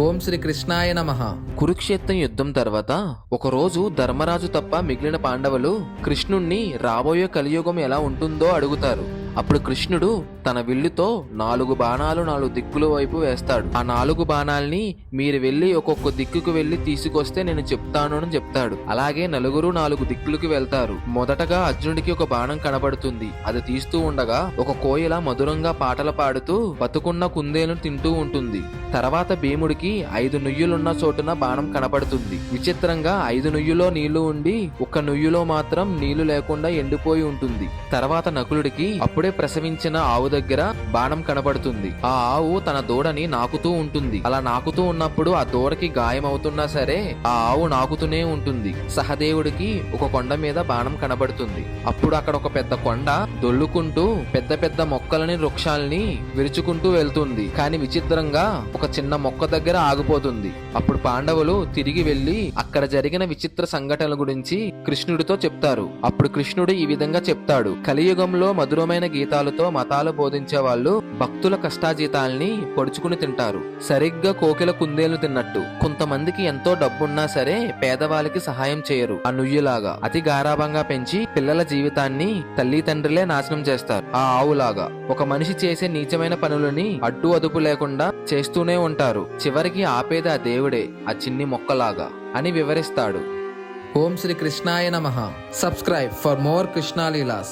ఓం శ్రీ కృష్ణాయ నమ. కురుక్షేత్రం యుద్ధం తర్వాత ఒకరోజు ధర్మరాజు తప్ప మిగిలిన పాండవులు కృష్ణుణ్ణి రాబోయే కలియుగం ఎలా ఉంటుందో అడుగుతారు. అప్పుడు కృష్ణుడు తన విల్లుతో నాలుగు బాణాలు నాలుగు దిక్కుల వైపు వేస్తాడు. ఆ నాలుగు బాణాల్ని మీరు వెళ్ళి ఒక్కొక్క దిక్కుకు వెళ్ళి తీసుకొస్తే నేను చెప్తాను అని చెప్తాడు. అలాగే నలుగురు నాలుగు దిక్కులకు వెళ్తారు. మొదటగా అర్జునుడికి ఒక బాణం కనబడుతుంది. అది తీస్తూ ఉండగా ఒక కోయిల మధురంగా పాటలు పాడుతూ బతుకున్న కుందేలు తింటూ ఉంటుంది. తర్వాత భీముడికి ఐదు నుయ్యులున్న చోటున బాణం కనపడుతుంది విచిత్రంగా ఐదు నుయ్యులో నీళ్ళు ఉండి ఒక్క నుయ్యులో మాత్రం నీళ్ళు లేకుండా ఎండిపోయి ఉంటుంది. తర్వాత నకులుడికి అప్పుడే ప్రసవించిన ఆవుద దగ్గర బాణం కనపడుతుంది ఆ ఆవు తన దూడని నాకుతూ ఉంటుంది. అలా నాకుతూ ఉన్నప్పుడు ఆ దూడకి గాయం అవుతున్నా సరే ఆ ఆవు నాకుతూనే ఉంటుంది. సహదేవుడికి ఒక కొండ మీద బాణం కనబడుతుంది. అప్పుడు అక్కడ ఒక పెద్ద కొండ దొల్లుకుంటూ పెద్ద పెద్ద మొక్కలని వృక్షాలని విరుచుకుంటూ వెళ్తుంది. కానీ విచిత్రంగా ఒక చిన్న మొక్క దగ్గర ఆగిపోతుంది. అప్పుడు పాండవులు తిరిగి వెళ్ళి అక్కడ జరిగిన విచిత్ర సంఘటనల గురించి కృష్ణుడితో చెప్తారు. అప్పుడు కృష్ణుడు ఈ విధంగా చెప్తాడు. కలియుగంలో మధురమైన గీతాలతో మతాలు బోధించే వాళ్ళు భక్తుల కష్టాజీతాల్ని పొడుచుకుని తింటారు. సరిగ్గా కోకిల కుందేలు తిన్నట్టు. కొంతమందికి ఎంతో డబ్బున్నా సరే పేదవాళ్ళకి సహాయం చేయరు. ఆ నుయ్యులాగా. అతి గారాభంగా పెంచి పిల్లల జీవితాన్ని తల్లి తండ్రులే నాశనం చేస్తారు. ఆ ఆవులాగా. ఒక మనిషి చేసే నీచమైన పనులని అడ్డు అదుపు లేకుండా చేస్తూనే ఉంటారు. చివరికి ఆపేది ఆ దేవుడే. ఆ చిన్ని మొక్కలాగా. అని వివరిస్తాడు. ఓం శ్రీ కృష్ణాయ నమ. Subscribe for more Krishnaleelas.